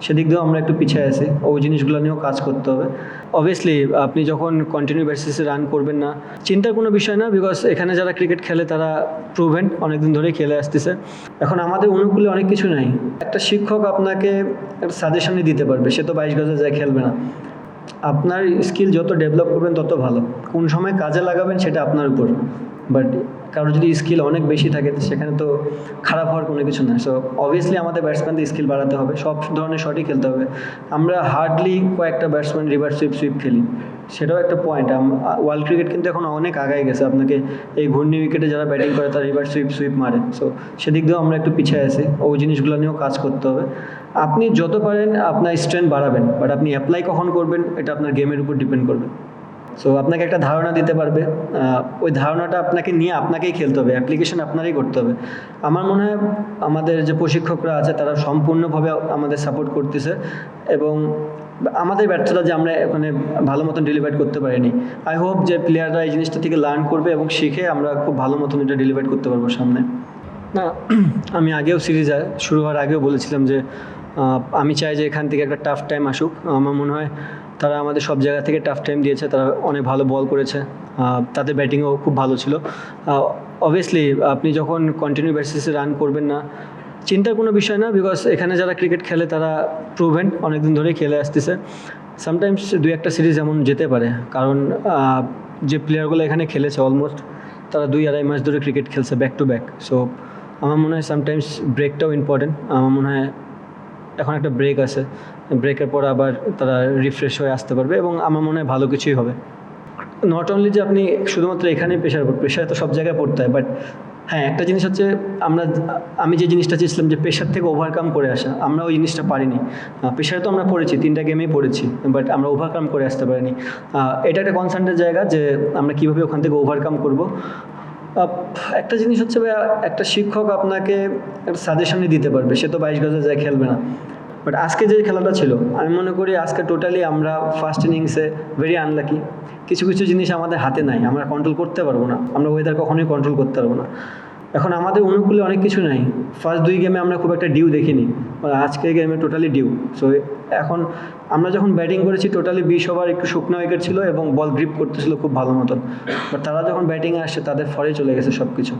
সেদিক দিয়েও আমরা একটু পিছিয়ে আছি। ওই জিনিসগুলো নিয়েও কাজ করতে হবে। অবভিয়াসলি আপনি যখন কন্টিনিউ বেসিসে রান করবেন না, চিন্তার কোনো বিষয় না বিকজ এখানে যারা ক্রিকেট খেলে, তারা প্রুভেন অনেকদিন ধরে খেলে আসতেছে। এখন আমাদের অনুকূলে অনেক কিছু নাই। একটা শিক্ষক আপনাকে একটা সাজেশনই দিতে পারবে। সে তো বাইশ গজে যায়, খেলবে না। আপনার স্কিল যত ডেভেলপ করবেন, তত ভালো। কোন সময় কাজে লাগাবেন, সেটা আপনার উপর। বাট কারোর যদি স্কিল অনেক বেশি থাকে সেখানে তো খারাপ হওয়ার কোনো কিছু না সো অবভিয়াসলি আমাদের ব্যাটসম্যানদের স্কিল বাড়াতে হবে। সব ধরনের শটই খেলতে হবে। আমরা হার্ডলি কয়েকটা ব্যাটসম্যান রিভার্স সুইপ সুইপ খেলি। সেটাও একটা পয়েন্ট ওয়ার্ল্ড ক্রিকেট কিন্তু এখন অনেক আগায় গেছে। আপনাকে এই ঘূর্ণি উইকেটে যারা ব্যাটিং করে, তারা রিভার্স সুইপ সুইপ মারে। সো সেদিক দিয়েও আমরা একটু পিছিয়ে আছি। ওই জিনিসগুলো নিয়েও কাজ করতে হবে। আপনি যত পারেন আপনার স্ট্রেংথ বাড়াবেন বাট আপনি অ্যাপ্লাই কখন করবেন এটা আপনার গেমের উপর ডিপেন্ড করবে। সো আপনাকে একটা ধারণা দিতে পারবে ওই ধারণাটা আপনাকে নিয়ে আপনাকেই খেলতে হবে অ্যাপ্লিকেশন আপনারই করতে হবে। আমার মনে হয় আমাদের যে প্রশিক্ষকরা আছে তারা সম্পূর্ণভাবে আমাদের সাপোর্ট করতেছে এবং আমাদের ব্যর্থতা যে আমরা ওখানে ভালো মতন ডেলিভার করতে পারিনি। আই হোপ যে প্লেয়াররা এই জিনিসটা থেকে লার্ন করবে এবং শিখে আমরা খুব ভালো মতন এটা ডেলিভার করতে পারব সামনে। না আমি আগেও সিরিজ শুরু হওয়ার আগেও বলেছিলাম যে আমি চাই যে এখান থেকে একটা টাফ টাইম আসুক, আমার মনে হয় তারা আমাদের সব জায়গা থেকে টাফ টাইম দিয়েছে, তারা অনেক ভালো বল করেছে তাদের ব্যাটিংও খুব ভালো ছিল। অবভিয়াসলি আপনি যখন কন্টিনিউ বেসিসে রান করবেন না, চিন্তার কোনো বিষয় না বিকজ এখানে যারা ক্রিকেট খেলে তারা প্রুভেন অনেকদিন ধরেই খেলে আসতেছে। সামটাইমস দুই একটা সিরিজ এমন যেতে পারে, কারণ যে প্লেয়ারগুলো এখানে খেলেছে অলমোস্ট তারা দুই আড়াই মাস ধরে ক্রিকেট খেলছে ব্যাক টু ব্যাক সো আমার মনে হয় সামটাইমস ব্রেকটাও ইম্পর্টেন্ট আমার মনে হয় এখন একটা ব্রেক আছে। ব্রেকের পর আবার তারা রিফ্রেশ হয়ে আসতে পারবে এবং আমার মনে হয় ভালো কিছুই হবে। নট অনলি যে আপনি শুধুমাত্র এখানেই প্রেশার প্রেশার তো সব জায়গায় পড়তে হয় বাট হ্যাঁ একটা জিনিস হচ্ছে আমরা, আমি যে জিনিসটা চেয়েছিলাম যে প্রেশার থেকে ওভারকাম করে আসা, আমরা ওই জিনিসটা পারিনি। প্রেশারে তো আমরা পড়েছি তিনটা গেমেই পড়েছি বাট আমরা ওভারকাম করে আসতে পারিনি। এটা একটা কনসার্নের জায়গা যে আমরা কীভাবে ওখান থেকে ওভারকাম করব। একটা জিনিস হচ্ছে ভাই একটা শিক্ষক আপনাকে সাজেশনই দিতে পারবে। সে তো বাইশ গজে যায়, খেলবে না। বাট আজকে যে খেলাটা ছিল, আমি মনে করি আজকে টোটালি আমরা ফার্স্ট ইনিংসে ভেরি আনলাকি কিছু কিছু জিনিস আমাদের হাতে নাই, আমরা কন্ট্রোল করতে পারব না। আমরা ওয়েদার কখনোই কন্ট্রোল করতে পারব না। এখন আমাদের অনুকূলে অনেক কিছু নাই। ফার্স্ট দুই গেমে আমরা খুব একটা ডিউ দেখিনি। আজকের গেমে টোটালি ডিউ সো এখন আমরা যখন ব্যাটিং করেছি টোটালি বিশ ওভার একটু শুকনো উইকেট ছিল এবং বল গ্রিপ করতেছিল খুব ভালো মতন। বাট তারা যখন ব্যাটিংয়ে আসছে, তাদের ফরে চলে গেছে সব কিছু